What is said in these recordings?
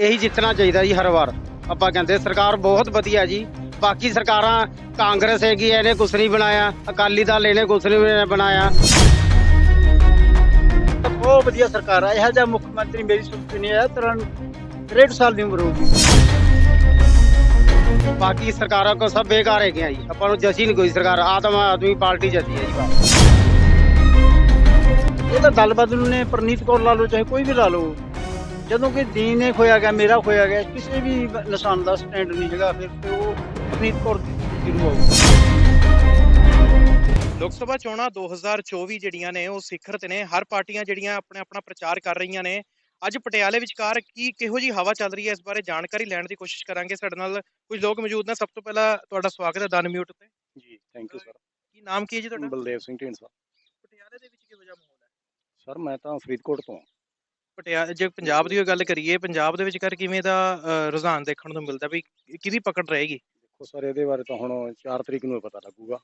ਇਹੀ ਜਿੱਤਣਾ ਚਾਹੀਦਾ ਜੀ ਹਰ ਵਾਰ। ਆਪਾਂ ਕਹਿੰਦੇ ਸਰਕਾਰ ਬਹੁਤ ਵਧੀਆ ਜੀ। ਬਾਕੀ ਸਰਕਾਰਾਂ ਕਾਂਗਰਸ ਹੈਗੀ ਇਹਨੇ ਕੁਛ ਨਹੀਂ ਬਣਾਇਆ। ਅਕਾਲੀ ਦਲ ਇਹਨੇ ਕੁਛ ਨਹੀਂ ਬਣਾਇਆ। ਬਹੁਤ ਵਧੀਆ ਸਰਕਾਰ ਆ। ਇਹੋ ਜਿਹਾ ਮੁੱਖ ਮੰਤਰੀ ਮੇਰੀ ਸੁਣਤੀ ਨਹੀਂ ਆਇਆ ਤਰ੍ਹਾਂ 63 ਸਾਲ ਦੀ ਉਮਰ ਹੋਊਗੀ। ਬਾਕੀ ਸਰਕਾਰਾਂ ਕੋ ਸਭ ਬੇਕਾਰ ਹੈਗੀਆਂ ਜੀ। ਆਪਾਂ ਨੂੰ ਜਸੀ ਨਹੀਂ ਕੋਈ ਸਰਕਾਰ ਆਦਮ ਆਦਮੀ ਪਾਰਟੀ ਜਸੀ ਹੈ ਜੀ ਬਸ। ਇਹ ਤਾਂ ਦਲ ਬਦਲੂ ਨੇ ਪ੍ਰਨੀਤ ਕੌਰ ਲਾ ਲਓ ਚਾਹੇ ਕੋਈ ਵੀ ਲਾ ਲਓ। ਜਦੋਂ ਕਿ ਦੀਨ ਨੇ ਖੋਇਆ ਗਿਆ ਮੇਰਾ ਖੋਇਆ ਗਿਆ ਕਿਸੇ ਵੀ ਨਿਸ਼ਾਨ ਦਾ ਸਟੈਂਡ ਨਹੀਂ ਹੈਗਾ ਫਿਰ ਤੇ ਉਹ ਕੌਰ ਜ਼ਰੂਰ ਆਊ ਲੋਕ ਸਭਾ ਚੋਣਾਂ 2024 ਜਿਹੜੀਆਂ ਨੇ ਉਹ ਸਿਖਰ ਤੇ ਨੇ। ਹਰ ਪਾਰਟੀਆਂ ਜਿਹੜੀਆਂ ਆਪਣੇ ਆਪਣਾ ਪ੍ਰਚਾਰ ਕਰ ਰਹੀਆਂ ਨੇ। ਅੱਜ ਪਟਿਆਲੇ ਵਿਚਕਾਰ ਕੀ ਕਿਹੋ ਜੀ ਹਵਾ ਚੱਲ ਰਹੀ ਹੈ ਇਸ ਬਾਰੇ ਜਾਣਕਾਰੀ ਲੈਣ ਦੀ ਕੋਸ਼ਿਸ਼ ਕਰਾਂਗੇ। ਸਾਡੇ ਨਾਲ ਕੁਝ ਲੋਕ ਮੌਜੂਦ ਨੇ। ਸਭ ਤੋਂ ਪਹਿਲਾਂ ਤੁਹਾਡਾ ਸਵਾਗਤ ਹੈ ਦਨ ਮਿਊਟ ਤੇ ਜੀ ਥੈਂਕ ਯੂ ਸਰ ਕੀ ਨਾਮ ਕੀ ਹੈ ਜੀ ਤੁਹਾਡਾ? ਬਲਦੇਵ ਸਿੰਘ ਢੀਂਡਸਾ। ਪਟਿਆਲੇ ਦੇ ਵਿੱਚ ਕਿਹੋ ਜਿਹਾ ਮਾਹੌਲ ਹੈ? ਸਰ ਮੈਂ ਤਾਂ ਫਰੀਦਕੋਟ ਤੋਂ ਹਾਂ। ਪਟਿਆਲੇ ਜੇ ਪੰਜਾਬ ਦੀ ਗੱਲ ਕਰੀਏ ਪੰਜਾਬ ਦੇ ਵਿਚਕਾਰ ਕਿਵੇਂ ਦਾ ਰੁਝਾਨ ਦੇਖਣ ਨੂੰ ਮਿਲਦਾ ਵੀ ਕਿਹਦੀ ਪਕੜ ਰਹੇਗੀ? ਦੇਖੋ ਸਰ ਇਹਦੇ ਬਾਰੇ ਤਾਂ ਹੁਣ 4 ਤਰੀਕ ਨੂੰ ਪਤਾ ਲੱਗੂਗਾ।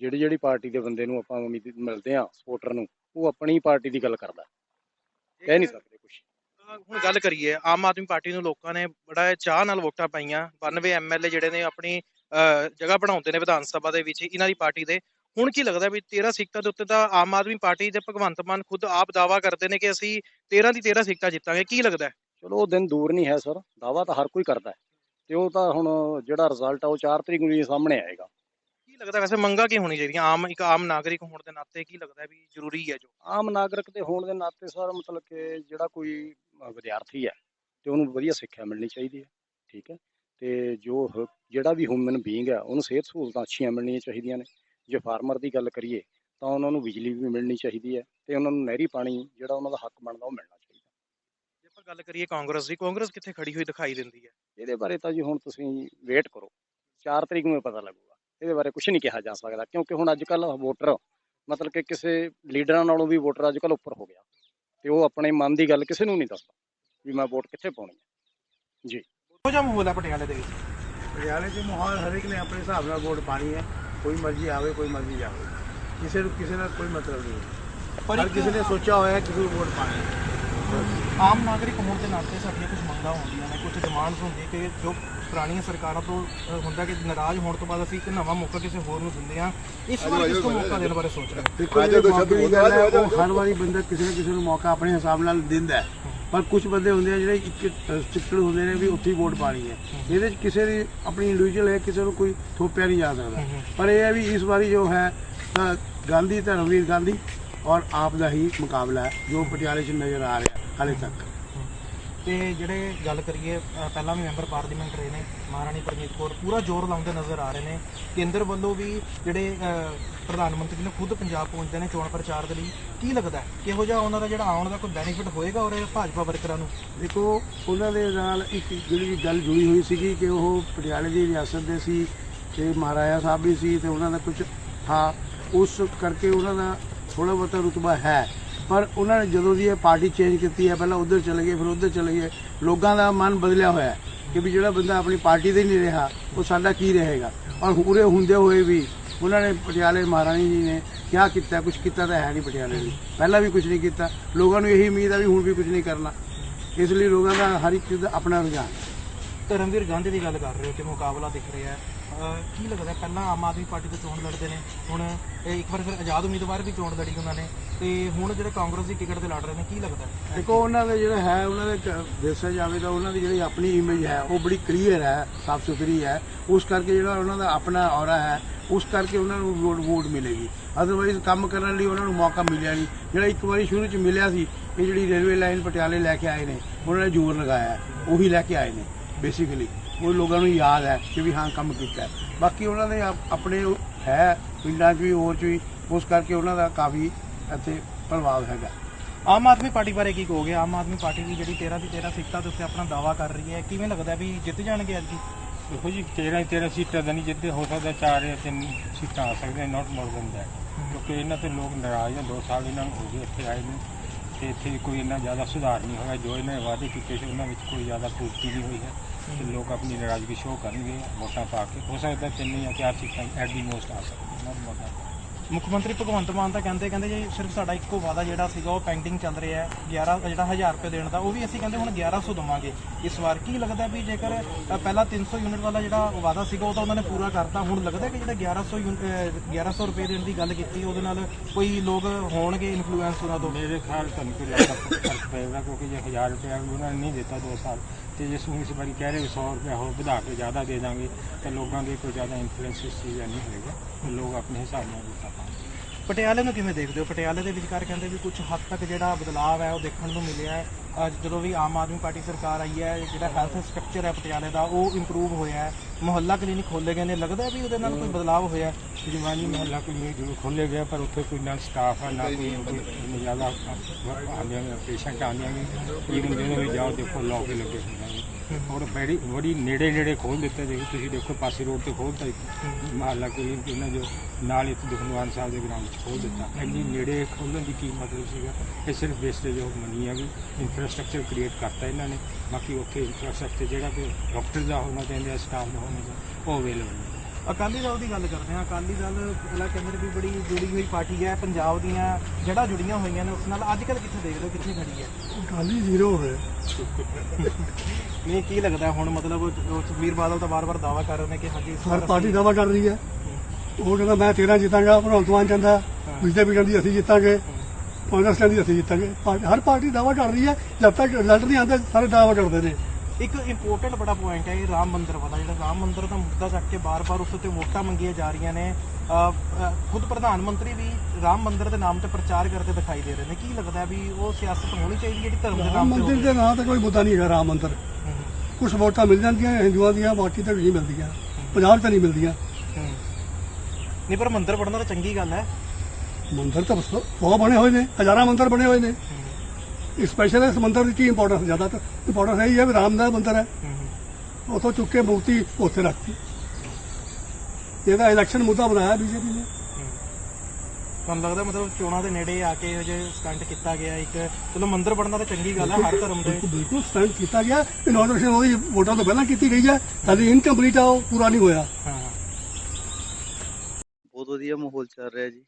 ਜਿਹੜੀ ਜਿਹੜੀ ਪਾਰਟੀ ਦੇ ਬੰਦੇ ਨੂੰ ਆਪਾਂ ਉਮੀਦ ਮਿਲਦੇ ਆ ਸਪੋਰਟਰ ਨੂੰ ਉਹ ਆਪਣੀ ਪਾਰਟੀ ਦੀ ਗੱਲ ਕਰਦਾ। ਕਹਿ ਨਹੀਂ ਸਕਦੇ ਕੁਝ ਹੁਣ ਗੱਲ ਕਰੀਏ ਆਮ ਆਦਮੀ ਪਾਰਟੀ ਨੂੰ ਲੋਕਾਂ ਨੇ ਬੜਾ ਚਾਹ ਨਾਲ ਵੋਟਾਂ ਪਾਈਆਂ। 92 ਐਮਐਲਏ ਜਿਹੜੇ ਨੇ ਆਪਣੀ ਜਗ੍ਹਾ ਬਣਾਉਂਦੇ ਨੇ ਵਿਧਾਨ ਸਭਾ ਦੇ ਵਿੱਚ ਇਹਨਾਂ ਦੀ ਪਾਰਟੀ ਦੇ। ਹੁਣ ਕੀ ਲੱਗਦਾ ਵੀ 13 ਸੀਟਾਂ ਦੇ ਉੱਤੇ ਤਾਂ ਆਮ ਆਦਮੀ ਪਾਰਟੀ ਦੇ ਭਗਵੰਤ ਮਾਨ ਖੁਦ ਆਪ ਦਾਵਾ ਕਰਦੇ ਨੇ ਕਿ ਅਸੀਂ 13 ਦੀ 13 ਸੀਟਾਂ ਜਿੱਤਾਂਗੇ। ਕੀ ਲੱਗਦਾ? ਚਲੋ ਉਹ ਦਿਨ ਦੂਰ ਨਹੀਂ ਹੈ ਸਰ। ਦਾਵਾ ਤਾਂ ਹਰ ਕੋਈ ਕਰਦਾ ਹੈ। ਤੇ ਉਹ ਤਾਂ ਹੁਣ ਜਿਹੜਾ ਰਿਜ਼ਲਟ ਆ ਉਹ 4 ਤਰੀਕ ਨੂੰ ਹੀ ਸਾਹਮਣੇ ਆਏਗਾ। ਕੀ ਲੱਗਦਾ ਵੈਸੇ ਮੰਗਾ ਕੀ ਹੋਣੀ ਚਾਹੀਦੀਆਂ? ਆਮ ਇੱਕ ਆਮ ਨਾਗਰਿਕ ਹੋਣ ਦੇ ਨਾਤੇ ਕੀ ਲੱਗਦਾ ਵੀ ਜ਼ਰੂਰੀ ਹੈ ਜੋ? ਆਮ ਨਾਗਰਿਕ ਦੇ ਹੋਣ ਦੇ ਨਾਤੇ ਸਰ ਮਤਲਬ ਕਿ ਜਿਹੜਾ ਕੋਈ ਵਿਦਿਆਰਥੀ ਹੈ ਤੇ ਉਹਨੂੰ ਵਧੀਆ ਸਿੱਖਿਆ ਮਿਲਣੀ ਚਾਹੀਦੀ ਹੈ ਠੀਕ ਹੈ? ਤੇ ਜੋ ਜਿਹੜਾ ਵੀ ਹਿਊਮਨ ਬੀਇੰਗ ਹੈ ਉਹਨੂੰ ਸਿਹਤ ਸਹੂਲਤਾਂ ਅੱਛੀਆਂ ਮਿਲਣੀਆਂ ਚਾਹੀਦੀਆਂ ਨੇ। ਜੇ ਫਾਰਮਰ ਦੀ ਗੱਲ ਕਰੀਏ ਤਾਂ ਉਹਨਾਂ ਨੂੰ ਬਿਜਲੀ ਵੀ ਮਿਲਣੀ ਚਾਹੀਦੀ ਹੈ ਤੇ ਉਹਨਾਂ ਨੂੰ ਨਹਿਰੀ ਪਾਣੀ ਜਿਹੜਾ ਉਹਨਾਂ ਦਾ ਹੱਕ ਬਣਦਾ ਉਹ ਮਿਲਣਾ ਚਾਹੀਦਾ। ਜੇ ਆਪਾਂ ਗੱਲ ਕਰੀਏ ਕਾਂਗਰਸ ਦੀ ਕਾਂਗਰਸ ਕਿੱਥੇ ਖੜੀ ਹੋਈ ਦਿਖਾਈ ਦਿੰਦੀ ਹੈ? ਇਹਦੇ ਬਾਰੇ ਤਾਂ ਜੀ ਹੁਣ ਤੁਸੀਂ ਵੇਟ ਕਰੋ। 4 ਤਰੀਕ ਨੂੰ ਪਤਾ ਲੱਗੂਗਾ। ਇਹਦੇ ਬਾਰੇ ਕੁਝ ਨਹੀਂ ਕਿਹਾ ਜਾ ਸਕਦਾ ਕਿਉਂਕਿ ਹੁਣ ਅੱਜ ਕੱਲ ਵੋਟਰ ਮਤਲਬ ਕਿ ਕਿਸੇ ਲੀਡਰਾਂ ਨਾਲੋਂ ਵੀ ਵੋਟਰ ਅੱਜ ਕੱਲ ਉੱਪਰ ਹੋ ਗਿਆ। ਤੇ ਉਹ ਆਪਣੇ ਮਨ ਦੀ ਗੱਲ ਕਿਸੇ ਨੂੰ ਨਹੀਂ ਦੱਸਦਾ ਵੀ ਮੈਂ ਵੋਟ ਕਿੱਥੇ ਪਾਉਣੀ ਹੈ। ਕਿਹੋ ਜਿਹਾ ਮਾਹੌਲ ਹੈ ਪਟਿਆਲੇ ਦੇ ਵਿੱਚ? ਪਟਿਆਲੇ ਦੇ ਮਾਹੌਲ ਹਰੇਕ ਨੇ ਆਪਣੇ ਹਿਸਾਬ ਨਾਲ ਵੋਟ ਪਾਣੀ ਹੈ। ਕੋਈ ਮਰਜ਼ੀ ਆਵੇ ਕੋਈ ਮਰਜ਼ੀ ਜਾਵੇ। ਕਿਸੇ ਨੂੰ ਕਿਸੇ ਨਾਲ ਕੋਈ ਮਤਲਬ ਨਹੀਂ। ਹੈ ਪਰ ਇੱਕ ਕਿਸੇ ਨੇ ਸੋਚਿਆ ਹੋਇਆ ਹੈ ਕਿਸੇ ਨੂੰ ਵੋਟ ਪਾਣੀ ਆਮ ਨਾਗਰਿਕ ਹੋਣ ਦੇ ਨਾਤੇ ਸਾਡੀਆਂ ਕੁਝ ਮੰਗਾਂ ਹੁੰਦੀਆਂ ਨੇ ਕੁਝ ਡਿਮਾਂਡਸ ਹੁੰਦੀ ਕਿ ਜੋ ਪੁਰਾਣੀਆਂ ਸਰਕਾਰਾਂ ਤੋਂ ਅ, ਹੁੰਦਾ ਕਿ ਨਾਰਾਜ਼ ਹੋਣ ਤੋਂ ਬਾਅਦ ਅਸੀਂ ਇੱਕ ਨਵਾਂ ਮੌਕਾ ਕਿਸੇ ਹੋਰ ਨੂੰ ਦਿੰਦੇ ਹਾਂ। ਇਸ ਵਾਰ ਕਿਸ ਨੂੰ ਮੌਕਾ ਦੇਣ ਬਾਰੇ ਸੋਚ ਰਹੇ ਹੋ? ਦੇਖੋ ਹਰ ਵਾਰੀ ਬੰਦਾ ਕਿਸੇ ਨਾ ਕਿਸੇ ਨੂੰ ਮੌਕਾ ਆਪਣੇ ਹਿਸਾਬ ਨਾਲ ਦਿੰਦਾ ਹੈ। ਪਰ ਕੁਝ ਬੰਦੇ ਹੁੰਦੇ ਆ ਜਿਹੜੇ ਇੱਕ ਚਿੱਕੜ ਹੁੰਦੇ ਨੇ ਵੀ ਉੱਥੇ ਹੀ ਵੋਟ ਪਾਣੀ ਹੈ। ਇਹਦੇ ਵਿੱਚ ਕਿਸੇ ਦੀ ਆਪਣੀ ਇੰਡੀਵਿਜੂਅਲ ਹੈ ਕਿਸੇ ਨੂੰ ਕੋਈ ਥੋਪਿਆ ਨਹੀਂ ਜਾ ਸਕਦਾ। ਪਰ ਇਹ ਹੈ ਵੀ ਇਸ ਵਾਰੀ ਜੋ ਹੈ ਤਾਂ ਗਾਂਧੀ ਧਰਮਵੀਰ ਗਾਂਧੀ ਔਰ ਆਪ ਦਾ ਹੀ ਮੁਕਾਬਲਾ ਹੈ ਜੋ ਪਟਿਆਲੇ 'ਚ ਨਜ਼ਰ ਆ ਰਿਹਾ ਹਾਲੇ ਤੱਕ। ਤੇ ਜਿਹੜੇ ਗੱਲ ਕਰੀਏ ਅ, ਪਹਿਲਾਂ ਵੀ ਮੈਂਬਰ ਪਾਰਲੀਮੈਂਟ ਰਹੇ ਨੇ ਮਹਾਰਾਣੀ ਪ੍ਰਨੀਤ ਕੌਰ ਪੂਰਾ ਜ਼ੋਰ ਲਾਉਂਦੇ ਨਜ਼ਰ ਆ ਰਹੇ ਨੇ। ਕੇਂਦਰ ਵੱਲੋਂ ਵੀ ਜਿਹੜੇ ਅ, ਪ੍ਰਧਾਨ ਮੰਤਰੀ ਨੇ ਖੁਦ ਪੰਜਾਬ ਪਹੁੰਚਦੇ ਨੇ ਚੋਣ ਪ੍ਰਚਾਰ ਦੇ ਲਈ। ਕੀ ਲੱਗਦਾ ਹੈ? ਕਿਹੋ ਜਿਹਾ ਉਹਨਾਂ ਦਾ ਜਿਹੜਾ ਆਉਣ ਦਾ ਕੋਈ ਬੈਨੀਫਿਟ ਹੋਏਗਾ ਔਰ ਭਾਜਪਾ ਵਰਕਰਾਂ ਨੂੰ? ਦੇਖੋ ਉਹਨਾਂ ਦੇ ਨਾਲ ਇੱਕ ਜਿਹੜੀ ਗੱਲ ਜੁੜੀ ਹੋਈ ਸੀਗੀ ਕਿ ਉਹ ਪਟਿਆਲੇ ਦੀ ਰਿਆਸਤ ਦੇ ਸੀ ਤੇ ਮਹਾਰਾਜਾ ਸਾਹਿਬ ਵੀ ਸੀ ਤੇ ਉਹਨਾਂ ਦਾ ਕੁਝ ਹਾਂ ਉਸ ਕਰਕੇ ਉਹਨਾਂ ਦਾ ਥੋੜਾ ਬਹੁਤਾ ਰੁਤਬਾ ਹੈ। ਪਰ ਉਹਨਾਂ ਨੇ ਜਦੋਂ ਦੀ ਇਹ ਪਾਰਟੀ ਚੇਂਜ ਕੀਤੀ ਹੈ, ਪਹਿਲਾਂ ਉਧਰ ਚਲੇ ਗਏ, ਫਿਰ ਉਧਰ ਚਲੇ ਗਏ, ਲੋਕਾਂ ਦਾ ਮਨ ਬਦਲਿਆ ਹੋਇਆ ਕਿ ਵੀ ਜਿਹੜਾ ਬੰਦਾ ਆਪਣੀ ਪਾਰਟੀ ਦੇ ਨਹੀਂ ਰਿਹਾ, ਉਹ ਸਾਡਾ ਕੀ ਰਹੇਗਾ? ਔਰ ਪੂਰੇ ਹੁੰਦੇ ਹੋਏ ਵੀ ਉਹਨਾਂ ਨੇ ਪਟਿਆਲੇ ਮਹਾਰਾਣੀ ਜੀ ਨੇ ਕਿਆ ਕੀਤਾ ਕੁਝ ਕੀਤਾ ਤਾਂ ਹੈ ਨਹੀਂ ਪਟਿਆਲੇ ਲਈ। ਪਹਿਲਾਂ ਵੀ ਕੁਝ ਨਹੀਂ ਕੀਤਾ। ਲੋਕਾਂ ਨੂੰ ਇਹੀ ਉਮੀਦ ਆ ਵੀ ਹੁਣ ਵੀ ਕੁਝ ਨਹੀਂ ਕਰਨਾ। ਇਸ ਲਈ ਲੋਕਾਂ ਦਾ ਹਰ ਇੱਕ ਚੀਜ਼ ਦਾ ਆਪਣਾ ਰੁਝਾਨ। ਧਰਮਵੀਰ ਗਾਂਧੀ ਦੀ ਗੱਲ ਕਰ ਰਹੇ ਹੋ ਕਿ ਮੁਕਾਬਲਾ ਦਿਖ ਰਿਹਾ ਹੈ। ਕੀ ਲੱਗਦਾ ਪਹਿਲਾਂ ਆਮ ਆਦਮੀ ਪਾਰਟੀ ਤੋਂ ਚੋਣ ਲੜਦੇ ਨੇ? ਹੁਣ ਇੱਕ ਵਾਰ ਫਿਰ ਆਜ਼ਾਦ ਉਮੀਦਵਾਰ ਵੀ ਚੋਣ ਲੜੀ ਉਹਨਾਂ ਨੇ ਤੇ ਹੁਣ ਜਿਹੜੇ ਕਾਂਗਰਸ ਦੀ ਟਿਕਟ ਤੇ ਲੜ ਰਹੇ ਨੇ, ਕੀ ਲੱਗਦਾ? ਦੇਖੋ, ਉਹਨਾਂ ਦਾ ਜਿਹੜਾ ਹੈ, ਉਹਨਾਂ ਦੇ ਦੱਸਿਆ ਜਾਵੇ ਤਾਂ ਉਹਨਾਂ ਦੀ ਜਿਹੜੀ ਆਪਣੀ ਇਮੇਜ ਹੈ, ਉਹ ਬੜੀ ਕਲੀਅਰ ਹੈ ਸਾਫ਼ ਸੁਥਰੀ ਹੈ। ਉਸ ਕਰਕੇ ਜਿਹੜਾ ਉਹਨਾਂ ਦਾ ਆਪਣਾ ਔਰਾ ਹੈ, ਉਸ ਕਰਕੇ ਉਹਨਾਂ ਨੂੰ ਵੋਟ ਵੋਟ ਮਿਲੇਗੀ। ਅਦਰਵਾਈਜ਼ ਕੰਮ ਕਰਨ ਲਈ ਉਹਨਾਂ ਨੂੰ ਮੌਕਾ ਮਿਲਿਆ ਨਹੀਂ। ਜਿਹੜਾ ਇੱਕ ਵਾਰੀ ਸ਼ੁਰੂ ਚ ਮਿਲਿਆ ਸੀ, ਇਹ ਜਿਹੜੀ ਰੇਲਵੇ ਲਾਈਨ ਪਟਿਆਲੇ ਲੈ ਕੇ ਆਏ ਨੇ, ਉਹਨਾਂ ਨੇ ਜ਼ੋਰ ਲਗਾਇਆ, ਉਹੀ ਲੈ ਕੇ ਆਏ ਨੇ ਬੇਸਿਕਲੀ ਉਹ ਲੋਕਾਂ ਨੂੰ ਯਾਦ ਹੈ ਕਿ ਵੀ ਹਾਂ ਕੰਮ ਕੀਤਾ ਹੈ। ਬਾਕੀ ਉਹਨਾਂ ਦੇ ਆਪ- ਆਪਣੇ ਹੈ ਪਿੰਡਾਂ 'ਚ ਵੀ ਹੋਰ 'ਚ ਵੀ ਉਸ ਕਰਕੇ ਉਹਨਾਂ ਦਾ ਕਾਫੀ ਇੱਥੇ ਪ੍ਰਭਾਵ ਹੈਗਾ। ਆਮ ਆਦਮੀ ਪਾਰਟੀ ਬਾਰੇ ਕੀ ਕਹੋਗੇ? ਆਮ ਆਦਮੀ ਪਾਰਟੀ ਦੀ ਜਿਹੜੀ 13 ਦੀ 13 ਸੀਟਾਂ ਦੇ ਉੱਤੇ ਆਪਣਾ ਦਾਵਾ ਕਰ ਰਹੀ ਹੈ। ਕਿਵੇਂ ਲੱਗਦਾ ਵੀ ਜਿੱਤ ਜਾਣਗੇ ਅੱਜ? ਦੇਖੋ ਜੀ 13 13 ਸੀਟਾਂ ਦਾ ਨਹੀਂ ਜਿੱਦੇ ਹੋ ਸਕਦਾ ਚਾਰ ਜਾਂ ਤਿੰਨ ਸੀਟਾਂ ਆ ਸਕਦੀਆਂ ਨਾਟ ਮੋਰ ਦੈਨ ਦੈਟ ਕਿਉਂਕਿ ਇਹਨਾਂ ਤੇ ਲੋਕ ਨਾਰਾਜ਼ ਨੇ 2 ਸਾਲ ਇਹਨਾਂ ਨੂੰ ਹੋ ਗਏ ਇੱਥੇ ਆਏ ਨੂੰ। ਤੇ ਇੱਥੇ ਕੋਈ ਇੰਨਾ ਜ਼ਿਆਦਾ ਸੁਧਾਰ ਨਹੀਂ ਹੋਇਆ। ਜੋ ਇਹਨਾਂ ਨੇ ਵਾਅਦੇ ਕੀਤੇ ਸੀ ਉਹਨਾਂ ਵਿੱਚ ਕੋਈ ਜ਼ਿਆਦਾ ਪੂਰਤੀ ਨਹੀਂ ਹੋਈ ਹੈ। ਤੇ ਲੋਕ ਆਪਣੀ ਨਾਰਾਜ਼ਗੀ ਸ਼ੋਅ ਕਰਨਗੇ ਵੋਟਾਂ ਪਾ ਕੇ। ਹੋ ਸਕਦਾ ਤਿੰਨ ਜਾਂ ਚਾਰ ਸੀਟਾਂ ਐਟ ਦੀ ਮੋਸਟ ਆ ਸਕਦੀਆਂ ਮੋਰ ਦੈਨ ਮੁੱਖ ਮੰਤਰੀ ਭਗਵੰਤ ਮਾਨ ਤਾਂ ਕਹਿੰਦੇ ਕਹਿੰਦੇ ਜੀ ਸਿਰਫ ਸਾਡਾ ਇੱਕੋ ਵਾਅਦਾ ਜਿਹੜਾ ਸੀਗਾ ਉਹ ਪੈਂਡਿੰਗ ਚੱਲ ਰਿਹਾ ਹੈ। 11 ਜਿਹੜਾ 1000 ਰੁਪਏ ਦੇਣ ਦਾ ਉਹ ਵੀ ਅਸੀਂ ਕਹਿੰਦੇ ਹੁਣ 1100 ਦਵਾਂਗੇ। ਇਸ ਵਾਰ ਕੀ ਲੱਗਦਾ ਵੀ ਜੇਕਰ ਪਹਿਲਾਂ 300 ਯੂਨਿਟ ਵਾਲਾ ਜਿਹੜਾ ਵਾਅਦਾ ਸੀਗਾ ਉਹ ਤਾਂ ਉਹਨਾਂ ਨੇ ਪੂਰਾ ਕਰਤਾ। ਹੁਣ ਲੱਗਦਾ ਕਿ ਜਿਹੜਾ 1100 ਯੂਨਿਟ, ਅ, 1100 ਰੁਪਏ ਦੇਣ ਦੀ ਗੱਲ ਕੀਤੀ ਉਹਦੇ ਨਾਲ ਕੋਈ ਲੋਕ ਹੋਣਗੇ ਇਨਫਲੂਐਂਸ ਉਹਨਾਂ ਤੋਂ? ਮੇਰੇ ਖਿਆਲ ਤੁਹਾਨੂੰ ਕੋਈ ਜ਼ਿਆਦਾ ਫ਼ਰਕ ਪਏਗਾ ਕਿਉਂਕਿ ਜੇ 1000 ਰੁਪਏ ਉਹਨਾਂ ਨੇ ਨਹੀਂ ਦਿੱਤਾ 2 ਸਾਲ ਤੇ ਜੇ ਨੂੰ ਇਸ ਵਾਰੀ ਕਹਿ ਰਹੇ ਵੀ 100 ਰੁਪਏ ਹੋਰ ਵਧਾ ਕੇ ਜ਼ਿਆਦਾ ਦੇ ਦਾਂਗੇ, ਤਾਂ ਲੋਕਾਂ ਦੇ ਕੋਈ ਜ਼ਿਆਦਾ ਇਨਫਲੂਐਂਸ ਇਸ ਚੀਜ਼ ਦਾ ਨਹੀਂ ਹੋਏਗਾ। ਲੋਕ ਆਪਣੇ ਹਿਸਾਬ ਨਾਲ ਦਿੱਤਾ ਪਾਣਗੇ ਪਟਿਆਲੇ ਨੂੰ ਕਿਵੇਂ ਦੇਖਦੇ ਹੋ? ਪਟਿਆਲੇ ਦੇ ਵਿਚਕਾਰ ਕਹਿੰਦੇ ਵੀ ਕੁਝ ਹੱਦ ਤੱਕ ਜਿਹੜਾ ਬਦਲਾਅ ਹੈ ਉਹ ਦੇਖਣ ਨੂੰ ਮਿਲਿਆ ਹੈ। ਅੱਜ ਜਦੋਂ ਵੀ ਆਮ ਆਦਮੀ ਪਾਰਟੀ ਸਰਕਾਰ ਆਈ ਹੈ ਜਿਹੜਾ ਹੈਲਥ ਸਟਰਕਚਰ ਹੈ ਪਟਿਆਲੇ ਦਾ ਉਹ ਇੰਪਰੂਵ ਹੋਇਆ ਹੈ। ਮੁਹੱਲਾ ਕਲੀਨਿਕ ਖੋਲੇ ਗਏ ਨੇ। ਲੱਗਦਾ ਵੀ ਉਹਦੇ ਨਾਲ ਕੋਈ ਬਦਲਾਅ ਹੋਇਆ ਹੈ? ਜਵਾਨੀ ਮਹੱਲਾ ਕਲੀਨਿਕ ਜਦੋਂ ਖੋਲੇ ਗਿਆ ਪਰ ਉੱਥੇ ਕੋਈ ਨਾ ਸਟਾਫ ਹੈ ਨਾ ਕੋਈ ਜ਼ਿਆਦਾ ਆਉਂਦੇ ਨੇ ਪੇਸ਼ੈਂਟ ਆਉਂਦੇ ਨੇ ਈਵਨ ਜਦੋਂ ਵੀ ਜਾਓ ਦੇਖੋ ਲੋਕ ਲੱਗੇ ਹੁੰਦੇ ਨੇ ਔਰ ਬੜੀ ਬੜੀ ਨੇੜੇ ਨੇੜੇ ਖੋਲ ਦਿੱਤਾ ਦੇਖੋ ਤੁਸੀਂ ਦੇਖੋ ਪਾਸੇ ਰੋਡ ਤੇ ਖੋਲਤਾ ਇੱਕ ਮਹੱਲਾ ਕਲੀਨਿਕ ਇਹਨਾਂ ਜੋ ਨਾਲ ਇੱਥੇ ਦੁਖਨਵਾਨ ਸਾਹਿਬ ਦੇ ਗਰਾਊਂਡ 'ਚ ਖੋਲ ਦਿੱਤਾ। ਇੰਨੀ ਨੇੜੇ ਖੋਲਣ ਦੀ ਕੀ ਮਤਲਬ ਸੀਗਾ? ਇਹ ਸਿਰਫ ਵੇਸਟੇਜ ਆਫ ਮਨੀ ਹੈ ਵੀ ਇਨਫਰਾਸਟ੍ਰਕਚਰ ਕ੍ਰੀਏਟ ਕਰਤਾ ਇਹਨਾਂ ਨੇ। ਬਾਕੀ ਉੱਥੇ ਇਨਫਰਾਸਟ੍ਰਕਚਰ ਜਿਹੜਾ ਕਿ ਡਾਕਟਰ ਦਾ ਹੋਣਾ ਚਾਹੀਦਾ ਸਟਾਫ ਦਾ ਹੋਣਾ ਚਾਹੀਦਾ, ਉਹ ਅਵੇਲੇਬਲ ਨਹੀਂ ਅਕਾਲੀ ਦਲ ਦੀ ਗੱਲ ਕਰਦੇ ਹਾਂ। ਅਕਾਲੀ ਦਲ ਪਹਿਲਾਂ ਕਹਿੰਦੇ ਵੀ ਬੜੀ ਜੁੜੀ ਹੋਈ ਪਾਰਟੀ ਹੈ ਪੰਜਾਬ ਦੀਆਂ ਜਿਹੜਾ ਜੁੜੀਆਂ ਹੋਈਆਂ ਨੇ ਉਸ ਨਾਲ ਅੱਜ ਕੱਲ੍ਹ ਕਿੱਥੇ ਦੇਖ ਲਓ ਕਿੱਥੇ ਖੜੀ ਹੈ? ਗਾਲੀ ਜ਼ੀਰੋ ਹੋ। ਨਹੀਂ ਕੀ ਲੱਗਦਾ ਹੁਣ ਮਤਲਬ ਉਹ ਸੁਖਬੀਰ ਬਾਦਲ ਤਾਂ ਵਾਰ-ਵਾਰ ਦਾਵਾ ਕਰ ਰਹੇ ਨੇ ਕਿ ਹਾਂਜੀ ਹਰ ਪਾਰਟੀ ਦਾਵਾ ਕਰ ਰਹੀ ਹੈ। ਉਹ ਕਹਿੰਦਾ ਮੈਂ 13 ਜਿੱਤਾਂਗਾ ਭਗਵੰਤ ਮਾਨ ਕਹਿੰਦਾ ਬੀਜੇਪੀ ਕਹਿੰਦੀ ਅਸੀਂ ਜਿੱਤਾਂਗੇ। ਕਾਂਗਰਸ ਕਹਿੰਦੀ ਅਸੀਂ ਜਿੱਤਾਂਗੇ। ਹਰ ਪਾਰਟੀ ਦਾਵਾ ਕਰ ਰਹੀ ਹੈ। ਜਦ ਤੱਕ ਰਿਜ਼ਲਟ ਨਹੀਂ ਆਉਂਦੇ ਸਾਰੇ ਦਾਵਾ ਕਰਦੇ ਨੇ। ਇੱਕ ਇੰਪੋਰਟੈਂਟ ਬੜਾ ਪੁਆਇੰਟ ਹੈ ਇਹ ਰਾਮ ਮੰਦਿਰ ਵਾਲਾ ਜਿਹੜਾ ਰਾਮ ਮੰਦਿਰ ਦਾ ਮੁੱਦਾ ਚੱਕ ਕੇ ਬਾਰ-ਬਾਰ ਉਸ ਉੱਤੇ ਵੋਟਾਂ ਮੰਗੀਆਂ ਜਾ ਰਹੀਆਂ ਨੇ। ਖੁਦ ਪ੍ਰਧਾਨ ਮੰਤਰੀ ਵੀ ਰਾਮ ਮੰਦਿਰ ਦੇ ਨਾਮ ਤੇ ਪ੍ਰਚਾਰ ਕਰਦੇ ਦਿਖਾਈ ਦੇ ਰਹੇ ਨੇ। ਕੀ ਲੱਗਦਾ ਵੀ ਉਹ ਸਿਆਸਤ ਹੋਣੀ ਚਾਹੀਦੀ ਜਿਹੜੀ ਧਰਮ ਦੇ ਨਾਮ ਤੇ ਮੰਦਿਰ ਦੇ ਨਾਂ ਤੇ ਕੋਈ ਮੁੱਦਾ ਨਹੀਂ ਹੈਗਾ ਰਾਮ ਮੰਦਿਰ। ਕੁਝ ਵੋਟਾਂ ਮਿਲ ਜਾਂਦੀਆਂ ਹਿੰਦੂਆਂ ਦੀਆਂ ਬਾਕੀ ਤਾਂ ਨਹੀਂ ਮਿਲਦੀਆਂ। ਪੰਜਾਬ 'ਚ ਨਹੀਂ ਮਿਲਦੀਆਂ। ਨਹੀਂ ਪਰ ਮੰਦਿਰ ਪੜਨਾ ਤਾਂ ਚੰਗੀ ਗੱਲ ਹੈ। ਮੰਦਿਰ ਤਾਂ ਸੌ ਬਣੇ ਹੋਏ ਨੇ ਹਜ਼ਾਰਾਂ ਮੰਦਿਰ ਬਣੇ ਹੋਏ ਨੇ। ਸਪੈਸ਼ਲ ਇਸ ਮੰਦਿਰ ਦੀ ਕੀ ਇੰਪੋਰਟੈਂਸ ਜ਼ਿਆਦਾ ਤਾਂ ਇੰਪੋਰਟੈਂਸ ਹੀ ਹੈ ਵੀ ਰਾਮ ਦਾ ਮੰਦਿਰ ਹੈ। ਉਥੋਂ ਚੁੱਕ ਕੇ ਮੂਰਤੀ ਉੱਥੇ ਰੱਖਤੀ। ਇਹਦਾ ਇਲੈਕਸ਼ਨ ਮੁੱਦਾ ਬਣਾਇਆ ਬੀਜੇਪੀ ਨੇ। ਤੁਹਾਨੂੰ ਲੱਗਦਾ ਮਤਲਬ ਚੋਣਾਂ ਦੇ ਨੇੜੇ ਆ ਕੇ ਇਹ ਜੇ ਸਟੰਟ ਕੀਤਾ ਗਿਆ ਇੱਕ ਚਲੋ ਮੰਦਿਰ ਬਣਨਾ ਤਾਂ ਚੰਗੀ ਗੱਲ ਹੈ ਹਰ ਧਰਮ ਦੇ ਬਿਲਕੁਲ ਬਿਲਕੁਲ ਸਟੈਂਡ ਕੀਤਾ ਗਿਆ। ਇਨੋਗ੍ਰੇਸ਼ਨ ਉਹਦੀ ਵੋਟਾਂ ਤੋਂ ਪਹਿਲਾਂ ਕੀਤੀ ਗਈ ਹੈ। ਹਾਲੇ ਇਨਕੰਪਲੀਟ ਆ ਉਹ ਪੂਰਾ ਨਹੀਂ ਹੋਇਆ। ਹਾਂ ਬਹੁਤ ਵਧੀਆ ਮਾਹੌਲ ਚੱਲ ਰਿਹਾ ਜੀ।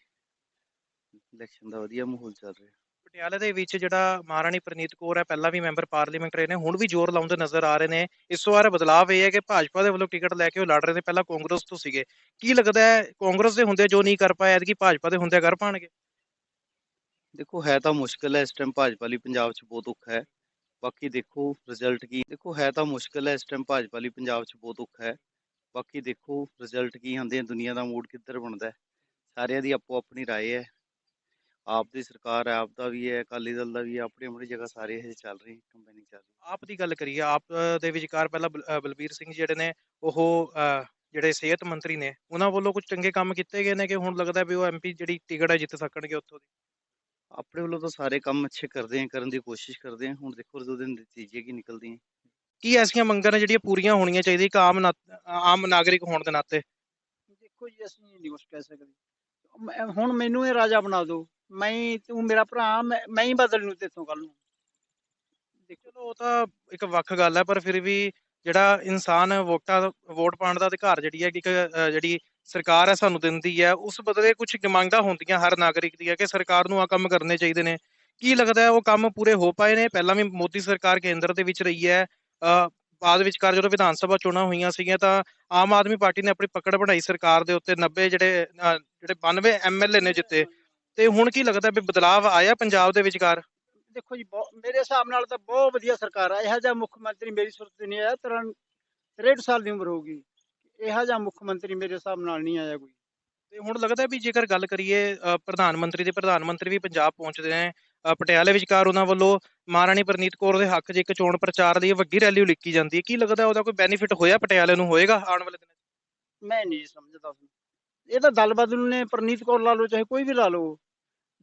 ਇਲੈਕਸ਼ਨ ਦਾ ਵਧੀਆ ਮਾਹੌਲ ਚੱਲ ਰਿਹਾ। ਪਟਿਆਲੇ ਦੇ ਵਿੱਚ ਜਿਹੜਾ ਮਹਾਰਾਣੀ ਪ੍ਰਨੀਤ ਕੌਰ ਹੈ ਪਹਿਲਾਂ ਵੀ ਮੈਂਬਰ ਪਾਰਲੀਮੈਂਟ ਰਹੇ ਨੇ ਹੁਣ ਵੀ ਜ਼ੋਰ ਲਾਉਂਦੇ ਨਜ਼ਰ ਆ ਰਹੇ ਨੇ ਇਸ ਵਾਰ ਬਦਲਾਅ ਇਹ ਹੈ ਕਿ ਭਾਜਪਾ ਦੇ ਵੱਲੋਂ ਟਿਕਟ ਲੈ ਕੇ ਉਹ ਲੜ ਰਹੇ ਨੇ ਪਹਿਲਾਂ ਕਾਂਗਰਸ ਤੋਂ ਸੀਗੇ ਕੀ ਲੱਗਦਾ ਹੈ ਕਾਂਗਰਸ ਦੇ ਹੁੰਦੇ ਜੋ ਨਹੀਂ ਕਰ ਪਾਏ ਐਤਕੀ ਭਾਜਪਾ ਦੇ ਹੁੰਦੇ ਕਰ ਪਾਣਗੇ ਦੇਖੋ ਹੈ ਤਾਂ ਮੁਸ਼ਕਲ ਹੈ ਇਸ ਟਾਈਮ ਭਾਜਪਾ ਲਈ ਪੰਜਾਬ 'ਚ ਬਹੁਤ ਔਖਾ ਹੈ ਬਾਕੀ ਦੇਖੋ ਰਿਜ਼ਲਟ ਕੀ ਦੇਖੋ ਹੈ ਤਾਂ ਮੁਸ਼ਕਲ ਹੈ ਇਸ ਟਾਈਮ ਭਾਜਪਾ ਲਈ ਪੰਜਾਬ 'ਚ ਬਹੁਤ ਔਖਾ ਹੈ ਬਾਕੀ ਦੇਖੋ ਰਿਜ਼ਲਟ ਕੀ ਆਉਂਦੇ ਆ ਦੁਨੀਆ ਦਾ ਮੂਡ ਕਿੱਧਰ ਬਣਦਾ ਹੈ ਸਾਰਿਆਂ ਦੀ ਆਪੋ ਆਪਣੀ رائے ਹੈ ਆਪ ਦੀ ਸਰਕਾਰ ਹੈ ਆਪ ਦਾ ਵੀ ਹੈ ਅਕਾਲੀ ਦਲ ਦਾ ਵੀ ਹੈ ਆਪਣੀ ਆਪਣੀ ਜਗ੍ਹਾ ਸਾਰੇ ਹਜੇ ਚੱਲ ਰਹੀ ਕੰਪੇਨਿੰਗ ਚੱਲ ਰਹੀ ਆਪ ਦੀ ਗੱਲ ਕਰੀਏ ਆਪ ਦੇ ਵਿਚਕਾਰ ਪਹਿਲਾਂ ਬਲ- ਅ, ਬਲਬੀਰ ਸਿੰਘ ਜਿਹੜੇ ਨੇ ਉਹ ਅ, ਜਿਹੜੇ ਸਿਹਤ ਮੰਤਰੀ ਨੇ ਉਹਨਾਂ ਵੱਲੋਂ ਕੁਝ ਚੰਗੇ ਕੰਮ ਕੀਤੇ ਗਏ ਨੇ ਕਿ ਹੁਣ ਲੱਗਦਾ ਵੀ ਉਹ ਐਮਪੀ ਜਿਹੜੀ ਟਿਕਟ ਹੈ ਜਿੱਤ ਸਕਣਗੇ ਉੱਥੋਂ ਦੀ? ਆਪਣੇ ਵੱਲੋਂ ਤਾਂ ਸਾਰੇ ਕੰਮ ਅੱਛੇ ਕਰਦੇ ਆ ਕਰਨ ਦੀ ਕੋਸ਼ਿਸ਼ ਕਰਦੇ ਆ ਹੁਣ ਦੇਖੋ ਉਹਦੇ ਨਤੀਜੇ ਕੀ ਨਿਕਲਦੇ ਆ। ਕੀ ਐਸੀਆਂ ਮੰਗਾਂ ਨੇ ਜਿਹੜੀਆਂ ਪੂਰੀਆਂ ਹੋਣੀਆਂ ਚਾਹੀਦੀਆਂ ਇੱਕ ਆਮ ਨਾ- ਆਮ ਨਾਗਰਿਕ ਹੋਣ ਦੇ ਨਾਤੇ? ਦੇਖੋ ਜੀ ਅਸੀਂ ਨਹੀਂ ਕੁਛ ਕਹਿ ਸਕਦੇ। ਮੈਂ- ਹੁਣ ਮੈਨੂੰ ਇਹ ਰਾਜਾ ਬਣਾ ਦਿਓ। ਮੈਂ ਹੀ- ਤੂੰ ਮੇਰਾ ਭਰਾ ਮੈਂ ਮੈਂ ਹੀ ਬਦਲ ਨੂੰ ਤੇਥੋਂ ਕੱਲ ਨੂੰ। ਚਲੋ ਉਹ ਤਾਂ ਇੱਕ ਵੱਖ ਗੱਲ ਹੈ ਪਰ ਫਿਰ ਵੀ ਜਿਹੜਾ ਇਨਸਾਨ ਵੋਟਾਂ ਵੋਟ ਪਾਉਣ ਦਾ ਅਧਿਕਾਰ ਜਿਹੜੀ ਹੈ ਕਿ ਇੱਕ ਅ, ਜਿਹੜੀ ਸਰਕਾਰ ਹੈ ਸਾਨੂੰ ਦਿੰਦੀ ਹੈ ਉਸ ਬਦਲੇ ਕੁਝ ਮੰਗਾਂ ਹੁੰਦੀਆਂ ਹਰ ਨਾਗਰਿਕ ਦੀਆਂ ਕਿ ਸਰਕਾਰ ਨੂੰ ਆ ਕੰਮ ਕਰਨੇ ਚਾਹੀਦੇ ਨੇ। ਕੀ ਲੱਗਦਾ ਹੈ ਉਹ ਕੰਮ ਪੂਰੇ ਹੋ ਪਾਏ ਨੇ? ਪਹਿਲਾਂ ਵੀ ਮੋਦੀ ਸਰਕਾਰ ਕੇਂਦਰ ਦੇ ਵਿੱਚ ਰਹੀ ਹੈ ਅਹ ਬਾਅਦ ਵਿਚਕਾਰ ਜਦੋਂ ਵਿਧਾਨ ਸਭਾ ਚੋਣਾਂ ਹੋਈਆਂ ਸੀਗੀਆਂ ਤਾਂ ਆਮ ਆਦਮੀ ਪਾਰਟੀ ਨੇ ਆਪਣੀ ਪਕੜ ਬਣਾਈ ਸਰਕਾਰ ਦੇ ਉੱਤੇ 90 ਜਿਹੜੇ ਅ, ਜਿਹੜੇ 92 ਐਮਐਲਏ ਨੇ ਜਿੱਤੇ। ਤੇ ਹੁਣ ਕੀ ਲੱਗਦਾ ਵੀ ਬਦਲਾਅ ਆਇਆ ਪੰਜਾਬ ਦੇ ਵਿਚਕਾਰ? ਦੇਖੋ ਜੀ ਬਹੁਤ- ਮੇਰੇ ਹਿਸਾਬ ਨਾਲ ਤਾਂ ਬਹੁਤ ਵਧੀਆ ਸਰਕਾਰ ਆ। ਇਹੋ ਜਿਹਾ ਮੁੱਖ ਮੰਤਰੀ ਮੇਰੀ ਸੁਰਤ ਨਹੀਂ ਆਇਆ ਤਰਨ 63 ਸਾਲ ਦੀ ਉਮਰ ਹੋਊਗੀ। ਇਹੋ ਜਿਹਾ ਮੁੱਖ ਮੰਤਰੀ ਮੇਰੇ ਹਿਸਾਬ ਨਾਲ ਨਹੀਂ ਆਇਆ ਕੋਈ। ਤੇ ਹੁਣ ਲੱਗਦਾ ਵੀ ਜੇਕਰ ਗੱਲ ਕਰੀਏ ਅ, ਪ੍ਰਧਾਨ ਮੰਤਰੀ ਦੇ ਪ੍ਰਧਾਨ ਮੰਤਰੀ ਵੀ ਪੰਜਾਬ ਪਹੁੰਚਦੇ ਨੇ ਅ, ਪਟਿਆਲੇ ਵਿਚਕਾਰ ਉਹਨਾਂ ਵੱਲੋਂ ਮਹਾਰਾਣੀ ਪ੍ਰਨੀਤ ਕੌਰ ਦੇ ਹੱਕ 'ਚ ਇੱਕ ਚੋਣ ਪ੍ਰਚਾਰ ਲਈ ਵੱਡੀ ਰੈਲੀ ਉਲੀਕੀ ਜਾਂਦੀ ਹੈ। ਕੀ ਲੱਗਦਾ ਉਹਦਾ ਕੋਈ ਬੈਨੀਫਿਟ ਹੋਇਆ ਪਟਿਆਲੇ ਨੂੰ? ਹੋਏਗਾ ਆਉਣ ਵਾਲੇ ਦਿਨਾਂ 'ਚ? ਮੈਂ ਨਹੀਂ ਸਮਝਦਾ। ਉਸਨੂੰ ਇਹ ਤਾਂ ਦਲ ਬਦਲੂ ਨੇ ਪ੍ਰਨੀਤ ਕੌਰ ਲਾ ਲਓ ਚਾਹੇ ਕੋਈ ਵੀ ਲਾ ਲਓ।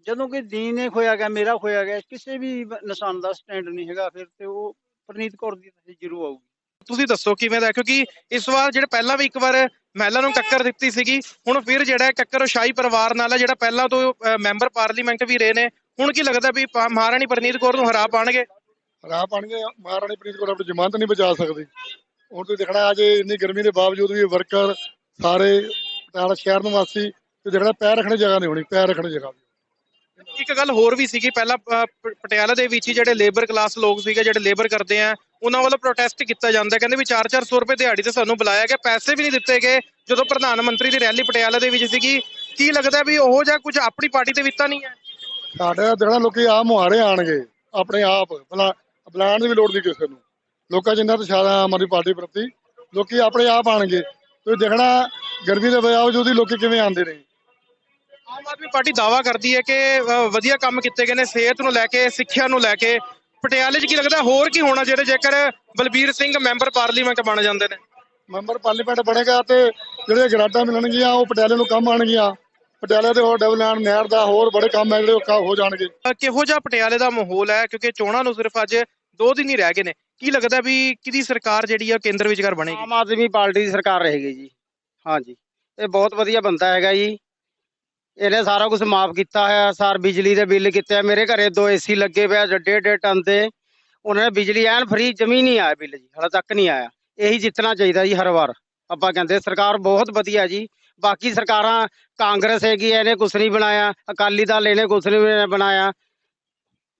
ਜਦੋਂ ਕਿ ਦੀਨ ਨੇ ਖੋਇਆ ਗਿਆ ਮੇਰਾ ਖੋਇਆ ਗਿਆ ਕਿਸੇ ਵੀ ਨਿਸ਼ਾਨ ਦਾ ਸਟੈਂਡ ਨਹੀਂ ਹੈਗਾ ਫਿਰ ਤੇ ਉਹ ਪ੍ਰਨੀਤ ਕੌਰ ਦੀ ਤਾਂ ਜ਼ਰੂਰ ਆਊਗੀ। ਤੁਸੀਂ ਦੱਸੋ ਕਿਵੇਂ ਦਾ? ਕਿਉਂਕਿ ਇਸ ਵਾਰ ਜਿਹੜੇ ਪਹਿਲਾਂ ਵੀ ਇੱਕ ਵਾਰ ਮਹਿਲਾ ਨੂੰ ਟੱਕਰ ਦਿੱਤੀ ਸੀਗੀ ਹੁਣ ਫਿਰ ਜਿਹੜਾ ਟੱਕਰ ਸ਼ਾਹੀ ਪਰਿਵਾਰ ਨਾਲ ਹੈ ਜਿਹੜਾ ਪਹਿਲਾਂ ਤੋਂ ਮੈਂਬਰ ਪਾਰਲੀਮੈਂਟ ਵੀ ਰਹੇ ਨੇ ਹੁਣ ਕੀ ਲੱਗਦਾ ਵੀ ਮਹਾਰਾਣੀ ਪ੍ਰਨੀਤ ਕੌਰ ਨੂੰ ਹਰਾ ਪਾਣਗੇ? ਰਾਹ ਪਾਣਗੇ ਮਹਾਰਾਣੀ ਪ੍ਰੀਤ ਕੌਰ ਆਪਣੀ ਜ਼ਮਾਨਤ ਨਹੀਂ ਬਚਾ ਸਕਦੀ। ਹੁਣ ਤੁਸੀਂ ਦੇਖਣਾ ਅੱਜ ਇੰਨੀ ਗਰਮੀ ਦੇ ਬਾਵਜੂਦ ਵੀ ਵਰਕਰ ਸਾਰੇ ਪਟਿਆਲਾ ਸ਼ਹਿਰ ਨਿਵਾਸੀ ਤੇ ਦੇਖਣਾ ਪੈਰ ਰੱਖਣ ਜਗ੍ਹਾ ਨਹੀਂ ਹੋਣੀ ਪੈਰ ਰੱਖਣ ਜਗ੍ਹਾ। ਇੱਕ ਗੱਲ ਹੋਰ ਵੀ ਸੀਗੀ, ਪਹਿਲਾਂ ਪਟਿਆਲਾ ਦੇ ਵਿੱਚ ਹੀ ਜਿਹੜੇ ਲੇਬਰ ਕਲਾਸ ਲੋਕ ਸੀਗੇ, ਜਿਹੜੇ ਲੇਬਰ ਕਰਦੇ ਆ, ਉਹਨਾਂ ਵੱਲੋਂ ਪ੍ਰੋਟੈਸਟ ਕੀਤਾ ਜਾਂਦਾ। ਕਹਿੰਦੇ ਵੀ 4-400 ਰੁਪਏ ਦਿਹਾੜੀ ਤੇ ਸਾਨੂੰ ਬੁਲਾਇਆ ਗਿਆ, ਪੈਸੇ ਵੀ ਨਹੀਂ ਦਿੱਤੇ ਗਏ, ਜਦੋਂ ਪ੍ਰਧਾਨ ਮੰਤਰੀ ਦੀ ਰੈਲੀ ਪਟਿਆਲਾ ਦੇ ਵਿੱਚ ਸੀਗੀ। ਕੀ ਲੱਗਦਾ ਵੀ ਉਹ ਜਿਹਾ ਕੁਝ ਆਪਣੀ ਪਾਰਟੀ ਤੇ ਵਿਤਾ ਨਹੀਂ ਹੈ? ਸਾਡੇ ਦਾ ਲੋਕੀ ਆ ਮੁਹਾਰੇ ਆਣਗੇ, ਆਪਣੇ ਆਪ, ਬੁਲਾ, ਬੁਲਾਉਣ ਦੀ ਵੀ ਲੋੜ ਨਹੀਂ ਕਿਸੇ ਨੂੰ। ਲੋਕਾਂ ਜਿੰਨਾ ਤਾਂ ਸ਼ਾਦਾ ਆਮ ਆਦਮੀ ਪਾਰਟੀ ਪ੍ਰਤੀ, ਲੋਕੀ ਆਪਣੇ ਆਪ ਆਣਗੇ। ਤੁਸੀਂ ਦੇਖਣਾ, ਗਰਮੀ ਦੇ ਬਾਵਜੂਦ ਹੀ ਲੋਕੀ ਕਿਵੇਂ ਆਉਂਦੇ ਨੇ? ਆਮ ਆਦਮੀ ਪਾਰਟੀ ਦਾਵਾ ਕਰਦੀ ਹੈ ਕਿ ਵਧੀਆ ਕੰਮ ਕੀਤੇ ਗਏ ਨੇ ਸਿਹਤ ਨੂੰ ਲੈ ਕੇ ਸਿੱਖਿਆ ਨੂੰ ਲੈ ਕੇ। ਪਟਿਆਲੇ 'ਚ ਕੀ ਲੱਗਦਾ ਹੋਰ ਕੀ ਹੋਣਾ ਜਿਹੜੇ ਜੇਕਰ ਬਲਬੀਰ ਸਿੰਘ ਮੈਂਬਰ ਪਾਰਲੀਮੈਂਟ ਬਣ ਜਾਂਦੇ ਨੇ? ਮੈਂਬਰ ਪਾਰਲੀਮੈਂਟ ਬਣੇਗਾ ਤੇ ਜਿਹੜੇ ਗਰਾਂਟਾਂ ਮਿਲਣਗੀਆਂ ਉਹ ਪਟਿਆਲੇ ਨੂੰ ਕੰਮ ਆਣਗੀਆਂ ਪਟਿਆਲੇ ਦੇ ਹੋਰ ਡਿਵਲੈਂਡ ਨਹਿਰ ਦਾ ਹੋਰ ਬੜੇ ਕੰਮ ਹੈ ਜਿਹੜੇ ਹੋ ਜਾਣਗੇ। ਕਿਹੋ ਜਿਹਾ ਪਟਿਆਲੇ ਦਾ ਮਾਹੌਲ ਹੈ? ਕਿਉਂਕਿ ਚੋਣਾਂ ਨੂੰ ਸਿਰਫ ਅੱਜ ਦੋ ਦਿਨ ਹੀ ਰਹਿ ਗਏ ਨੇ। ਕੀ ਲੱਗਦਾ ਵੀ ਕਿਹਦੀ ਸਰਕਾਰ ਜਿਹੜੀ ਆ ਕੇਂਦਰ ਵਿਚਕਾਰ ਬਣੇਗੀ? ਆਮ ਆਦਮੀ ਪਾਰਟੀ ਦੀ ਸਰਕਾਰ ਰਹੇਗੀ ਜੀ। ਹਾਂਜੀ। ਇਹ ਬਹੁਤ ਵਧੀਆ ਬੰਦਾ ਹੈਗਾ ਜੀ। ਇਹਨੇ ਸਾਰਾ ਕੁਝ ਮਾਫ ਕੀਤਾ ਹੈ, ਸਾਰ ਬਿਜਲੀ ਦੇ ਬਿੱਲ ਕੀਤੇ ਆ। ਮੇਰੇ ਘਰੇ ਦੋ ਏਸੀ ਲੱਗੇ ਪਿਆ ਡੇਢ ਡੇਢ ਟਨ ਦੇ ਉਹਨਾਂ ਨੇ ਬਿਜਲੀ ਐਨ ਫ੍ਰੀ ਜਮੀ ਨਹੀਂ ਆਇਆ ਬਿੱਲ ਜੀ, ਹਾਲੇ ਤੱਕ ਨਹੀਂ ਆਇਆ। ਇਹੀ ਜਿੱਤਣਾ ਚਾਹੀਦਾ ਜੀ ਹਰ ਵਾਰ। ਆਪਾਂ ਕਹਿੰਦੇ ਸਰਕਾਰ ਬਹੁਤ ਵਧੀਆ ਜੀ। ਬਾਕੀ ਸਰਕਾਰਾਂ ਕਾਂਗਰਸ ਹੈਗੀ ਇਹਨੇ ਕੁਝ ਨਹੀਂ ਬਣਾਇਆ। ਅਕਾਲੀ ਦਲ ਇਹਨੇ ਕੁਝ ਨਹੀਂ ਬਣਾਇਆ।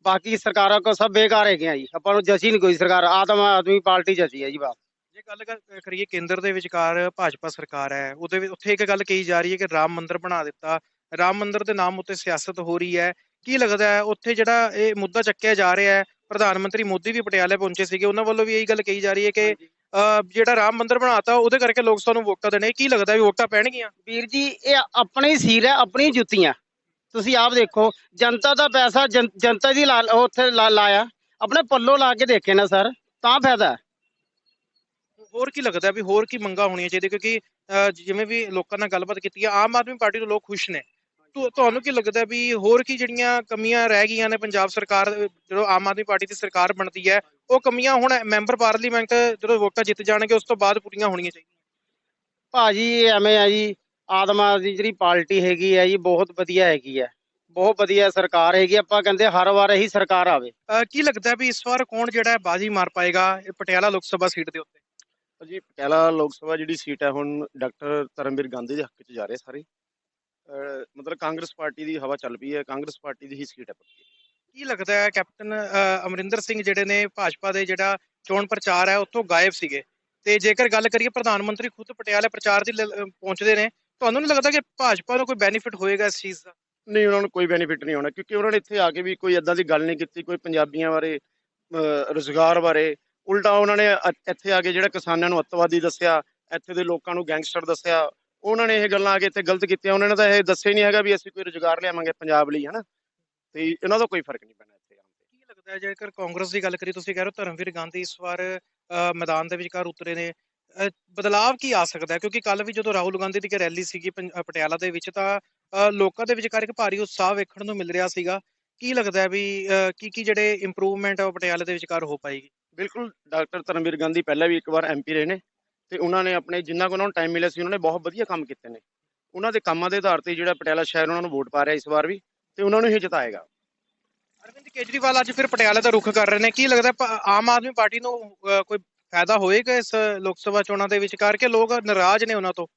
ਬਾਕੀ ਸਰਕਾਰਾਂ ਕੋ ਸਭ ਬੇਕਾਰ ਹੈਗੀਆਂ ਜੀ। ਆਪਾਂ ਨੂੰ ਜਸੀ ਨਹੀਂ ਕੋਈ ਸਰਕਾਰ ਆਦਮ ਆਦਮੀ ਪਾਰਟੀ ਜਸੀ ਹੈ ਜੀ ਬਸ। ਜੇ ਗੱਲ ਕਰ- ਕਰੀਏ ਕੇਂਦਰ ਦੇ ਵਿਚਕਾਰ ਭਾਜਪਾ ਸਰਕਾਰ ਹੈ, ਉਹਦੇ ਵਿੱਚ ਉੱਥੇ ਇੱਕ ਗੱਲ ਕਹੀ ਜਾ ਰਹੀ ਹੈ ਕਿ ਰਾਮ ਮੰਦਿਰ ਬਣਾ ਦਿੱਤਾ। ਰਾਮ ਮੰਦਿਰ ਦੇ ਨਾਮ ਉੱਤੇ ਸਿਆਸਤ ਹੋ ਰਹੀ ਹੈ। ਕੀ ਲੱਗਦਾ ਹੈ ਉੱਥੇ ਜਿਹੜਾ ਇਹ ਮੁੱਦਾ ਚੱਕਿਆ ਜਾ ਰਿਹਾ ਹੈ ਪ੍ਰਧਾਨ ਮੰਤਰੀ ਮੋਦੀ ਵੀ ਪਟਿਆਲੇ ਪਹੁੰਚੇ ਸੀਗੇ ਉਹਨਾਂ ਵੱਲੋਂ ਵੀ ਇਹੀ ਗੱਲ ਕਹੀ ਜਾ ਰਹੀ ਹੈ ਕਿ ਜਿਹੜਾ ਰਾਮ ਮੰਦਿਰ ਬਣਾਤਾ ਉਹਦੇ ਕਰਕੇ ਲੋਕ ਸਾਨੂੰ ਵੋਟਾਂ ਦੇਣੇ ਕੀ ਲੱਗਦਾ ਵੀ ਵੋਟਾਂ ਪੈਣਗੀਆਂ? ਵੀਰ ਜੀ ਇਹ ਆਪਣੀ ਸੀਰ ਹੈ ਆਪਣੀ ਜੁੱਤੀਆਂ। ਤੁਸੀਂ ਆਪ ਦੇਖੋ ਜਨਤਾ ਦਾ ਪੈਸਾ ਜਨ- ਜਨਤਾ ਦੀ ਉੱਥੇ ਲਾਇਆ। ਆਪਣੇ ਪੱਲੋ ਲਾ ਕੇ ਦੇਖੇ ਨਾ ਸਰ ਤਾਂ ਫਾਇਦਾ ਹੈ। ਹੋਰ ਕੀ ਲੱਗਦਾ ਵੀ ਹੋਰ ਕੀ ਮੰਗਾ ਹੋਣੀਆਂ ਚਾਹੀਦੀਆਂ? ਕਿਉਂਕਿ ਜਿਵੇਂ ਵੀ ਲੋਕਾਂ ਨਾਲ ਗੱਲਬਾਤ ਕੀਤੀ ਹੈ ਆਮ ਆਦਮੀ ਪਾਰਟੀ ਤੋਂ ਲੋਕ ਖੁਸ਼ ਨੇ। ਤੁਹਾਨੂੰ ਕੀ ਲੱਗਦਾ ਵੀ ਹੋਰ ਕੀ ਜਿਹੜੀਆਂ ਕਮੀਆਂ ਰਹਿ ਗਈਆਂ ਨੇ ਪੰਜਾਬ ਸਰਕਾਰ ਜਦੋਂ ਆਮ ਆਦਮੀ ਪਾਰਟੀ ਦੀ ਸਰਕਾਰ ਬਣਦੀ ਹੈ ਉਹ ਕਮੀਆਂ ਹੁਣ ਮੈਂਬਰ ਪਾਰਲੀਮੈਂਟ ਜਦੋਂ ਵੋਟਾਂ ਜਿੱਤ ਜਾਣਗੇ ਉਸ ਤੋਂ ਬਾਅਦ ਪੂਰੀਆਂ ਹੋਣੀਆਂ ਚਾਹੀਦੀਆਂ? ਭਾਜੀ ਇਹ ਐਵੇਂ ਆ ਜੀ ਆਦਮ ਆਦਮੀ ਜਿਹੜੀ ਪਾਰਟੀ ਹੈਗੀ ਹੈ ਜੀ ਬਹੁਤ ਵਧੀਆ ਹੈਗੀ ਹੈ ਬਹੁਤ ਵਧੀਆ ਸਰਕਾਰ ਹੈਗੀ ਆਪਾਂ ਕਹਿੰਦੇ ਹਰ ਵਾਰ ਇਹੀ ਸਰਕਾਰ ਆਵੇ। ਕੀ ਲੱਗਦਾ ਵੀ ਇਸ ਵਾਰ ਕੌਣ ਜਿਹੜਾ ਬਾਜੀ ਮਾਰ ਪਾਏਗਾ ਇਹ ਪਟਿਆਲਾ ਲੋਕ ਸਭਾ ਸੀਟ ਦੇ ਉੱਤੇ? ਜੀ ਪਟਿਆਲਾ ਲੋਕ ਸਭਾ ਜਿਹੜੀ ਸੀਟ ਹੈ ਹੁਣ ਡਾਕਟਰ ਧਰਮਵੀਰ ਗਾਂਧੀ ਦੇ ਹੱਕ 'ਚ ਜਾ ਰਹੇ ਸਾਰੇ। ਮਤਲਬ ਕਾਂਗਰਸ ਪਾਰਟੀ ਦੀ ਹਵਾ ਚੱਲ ਪਈ ਹੈ ਕਾਂਗਰਸ ਪਾਰਟੀ ਦੀ ਹੀ ਸੀਟ ਹੈ ਪੱਕੀ। ਕੀ ਲੱਗਦਾ ਹੈ ਕੈਪਟਨ ਅਮਰਿੰਦਰ ਸਿੰਘ ਜਿਹੜੇ ਨੇ ਭਾਜਪਾ ਦੇ ਜਿਹੜਾ ਚੋਣ ਪ੍ਰਚਾਰ ਹੈ ਉੱਥੋਂ ਗਾਇਬ ਸੀਗੇ? ਤੇ ਜੇਕਰ ਗੱਲ ਕਰੀਏ ਪ੍ਰਧਾਨ ਮੰਤਰੀ ਖੁਦ ਪਟਿਆਲੇ ਪ੍ਰਚਾਰ ਦੀ ਪਹੁੰਚਦੇ ਨੇ ਤੁਹਾਨੂੰ ਨਹੀਂ ਲੱਗਦਾ ਕਿ ਭਾਜਪਾ ਨੂੰ ਕੋਈ ਬੈਨੀਫਿਟ ਹੋਏਗਾ ਇਸ ਚੀਜ਼ ਦਾ? ਨਹੀਂ ਉਹਨਾਂ ਨੂੰ ਕੋਈ ਬੈਨੀਫਿਟ ਨਹੀਂ ਹੋਣਾ ਕਿਉਂਕਿ ਉਹਨਾਂ ਨੇ ਇੱਥੇ ਆ ਕੇ ਵੀ ਕੋਈ ਏਦਾਂ ਦੀ ਗੱਲ ਨਹੀਂ ਕੀਤੀ ਕੋਈ ਪੰਜਾਬੀਆਂ ਬਾਰੇ ਰੁਜ਼ਗਾਰ ਬਾਰੇ। ਉਲਟਾ ਉਹਨਾਂ ਨੇ ਇੱਥੇ ਆ ਕੇ ਜਿਹੜਾ ਕਿਸਾਨਾਂ ਨੂੰ ਅੱਤਵਾਦੀ ਦੱਸਿਆ ਇੱਥੇ ਦੇ ਲੋਕਾਂ ਨੂੰ ਗੈਂਗਸਟਰ ਦੱਸਿਆ ਉਹਨਾਂ ਨੇ ਇਹ ਗੱਲਾਂ ਆ ਕੇ ਇੱਥੇ ਗਲਤ ਕੀਤੀਆਂ ਉਹਨਾਂ ਨੇ ਤਾਂ ਇਹ ਦੱਸਿਆ ਹੀ ਨਹੀਂ ਹੈਗਾ ਵੀ ਅਸੀਂ ਕੋਈ ਰੁਜ਼ਗਾਰ ਲਿਆਵਾਂਗੇ ਪੰਜਾਬ ਲਈ ਹਨਾ? ਤੇ ਇਹਨਾਂ ਦਾ ਕੋਈ ਫ਼ਰਕ ਨਹੀਂ ਪੈਣਾ ਇੱਥੇ ਆਉਣ ਤੇ। ਕੀ ਲੱਗਦਾ ਹੈ ਜੇਕਰ ਕਾਂਗਰਸ ਦੀ ਗੱਲ ਕਰੀ ਤੁਸੀਂ ਕਹਿ ਰਹੇ ਹੋ ਧਰਮਵੀਰ ਗਾਂਧੀ ਇਸ ਵਾਰ ਮੈਦਾਨ ਦੇ ਵਿਚਕਾਰ ਉਤਰੇ ਨੇ। ਅਹ, ਬਦਲਾਵ ਕੀ ਆ ਸਕਦਾ ਹੈ? ਕਿਉਂਕਿ ਕੱਲ ਵੀ ਜਦੋਂ ਰਾਹੁਲ ਗਾਂਧੀ ਦੀ ਇੱਕ ਰੈਲੀ ਸੀਗੀ ਪਟਿਆਲਾ ਦੇ ਵਿੱਚ ਤਾਂ ਲੋਕਾਂ ਦੇ ਵਿਚਕਾਰ ਇੱਕ ਭਾਰੀ ਉਤਸ਼ਾਹ ਵੇਖਣ ਨੂੰ ਮਿਲ ਰਿਹਾ ਸੀਗਾ। ਕੀ ਲੱਗਦਾ ਹੈ ਵੀ ਕੀ ਕੀ ਜਿਹੜੇ ਇੰਪਰੂਵਮੈਂਟ ਉਹ ਪਟਿਆਲੇ ਦੇ ਵਿਚਕਾਰ ਹੋ ਪਾਏਗੀ? ਬਿਲਕੁਲ ਡਾਕਟਰ ਧਰਮਵੀਰ ਗਾਂਧੀ ਪਹਿਲਾਂ ਵੀ ਇੱਕ ਵਾਰ ਐਮਪੀ ਰਹੇ ਨੇ। ਤੇ ਉਹਨਾਂ ਨੇ ਆਪਣੇ ਜਿੰਨਾ ਕੁ ਉਹਨਾਂ ਨੂੰ ਟਾਈਮ ਮਿਲਿਆ ਸੀ ਉਹਨਾਂ ਨੇ ਬਹੁਤ ਵਧੀਆ ਕੰਮ ਕੀਤੇ ਨੇ। ਉਹਨਾਂ ਦੇ ਕੰਮਾਂ ਦੇ ਆਧਾਰ ਤੇ ਜਿਹੜਾ ਪਟਿਆਲਾ ਸ਼ਹਿਰ ਉਹਨਾਂ ਨੂੰ ਵੋਟ ਪਾ ਰਿਹਾ ਇਸ ਵਾਰ ਵੀ ਤੇ ਉਹਨਾਂ ਨੂੰ ਹੀ ਜਿਤਾਏਗਾ। ਅਰਵਿੰਦ ਕੇਜਰੀਵਾਲ ਅੱਜ ਫਿਰ ਪਟਿਆਲੇ ਦਾ ਰੁਖ ਕਰ ਰਹੇ ਨੇ। ਕੀ ਲੱਗਦਾ ਆਮ ਆਦਮੀ ਪਾਰਟੀ ਨੂੰ ਕੋਈ ਫਾਇਦਾ ਹੋਏਗਾ ਇਸ ਲੋਕ ਸਭਾ ਚੋਣਾਂ ਦੇ ਵਿਚਕਾਰ ਕਿ ਲੋਕ ਨਾਰਾਜ਼ ਨੇ ਉਹਨਾਂ ਤੋਂ?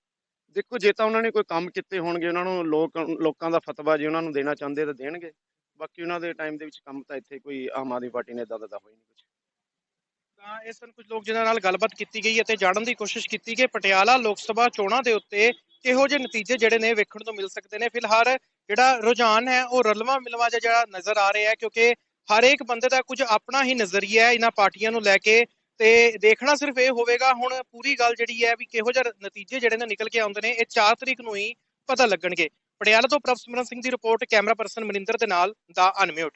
ਦੇਖੋ ਜੇ ਤਾਂ ਉਹਨਾਂ ਨੇ ਕੋਈ ਕੰਮ ਕੀਤੇ ਹੋਣਗੇ ਉਹਨਾਂ ਨੂੰ ਲੋਕ ਲੋਕਾਂ ਦਾ ਫਤਵਾ ਜੇ ਉਹਨਾਂ ਨੂੰ ਦੇਣਾ ਚਾਹੁੰਦੇ ਤਾਂ ਦੇਣਗੇ। ਬਾਕੀ ਉਹਨਾਂ ਦੇ ਟਾਈਮ ਦੇ ਵਿੱਚ ਕੰਮ ਤਾਂ ਇੱਥੇ ਕੋਈ ਆਮ ਆਦਮੀ ਪਾਰਟੀ ਨੇ ਇਦਾਂ ਦਾ ਹੋਈ ਨਹੀਂ ਕੁਝ ਤਾਂ ਇਸ ਸਨ ਕੁਝ ਲੋਕ ਜਿਨ੍ਹਾਂ ਨਾਲ ਗੱਲਬਾਤ ਕੀਤੀ ਗਈ ਅਤੇ ਜਾਣਨ ਦੀ ਕੋਸ਼ਿਸ਼ ਕੀਤੀ ਕਿ ਪਟਿਆਲਾ ਲੋਕ ਸਭਾ ਚੋਣਾਂ ਦੇ ਉੱਤੇ ਕਿਹੋ ਜਿਹੇ ਨਤੀਜੇ ਜਿਹੜੇ ਨੇ ਵੇਖਣ ਨੂੰ ਮਿਲ ਸਕਦੇ ਨੇ? ਫਿਲਹਾਲ ਜਿਹੜਾ ਰੁਝਾਨ ਹੈ, ਉਹ ਰਲਵਾ ਮਿਲਵਾ ਜਿਹਾ ਜਿਹੜਾ ਨਜ਼ਰ ਆ ਰਿਹਾ ਹੈ, ਕਿਉਂਕਿ ਹਰੇਕ ਬੰਦੇ ਦਾ ਕੁਝ ਆਪਣਾ ਹੀ ਨਜ਼ਰੀਆ ਹੈ, ਇਹਨਾਂ ਪਾਰਟੀਆਂ ਨੂੰ ਲੈ ਕੇ ਤੇ ਦੇਖਣਾ ਸਿਰਫ ਇਹ ਹੋਵੇਗਾ, ਹੁਣ ਪੂਰੀ ਗੱਲ ਜਿਹੜੀ ਹੈ ਵੀ ਕਿਹੋ ਜਿਹੇ ਨਤੀਜੇ ਜਿਹੜੇ ਨੇ ਨਿਕਲ ਕੇ ਆਉਂਦੇ ਨੇ, ਇਹ 4 ਤਰੀਕ ਨੂੰ ਹੀ ਪਤਾ ਲੱਗਣਗੇ। ਪਟਿਆਲਾ ਤੋਂ ਪ੍ਰਭ ਸਿਮਰਨ ਸਿੰਘ ਦੀ ਰਿਪੋਰਟ, ਕੈਮਰਾ ਪਰਸਨ ਮਨਿੰਦਰ ਦੇ ਨਾਲ, ਦਾ ਅਨਮਿਊਟ।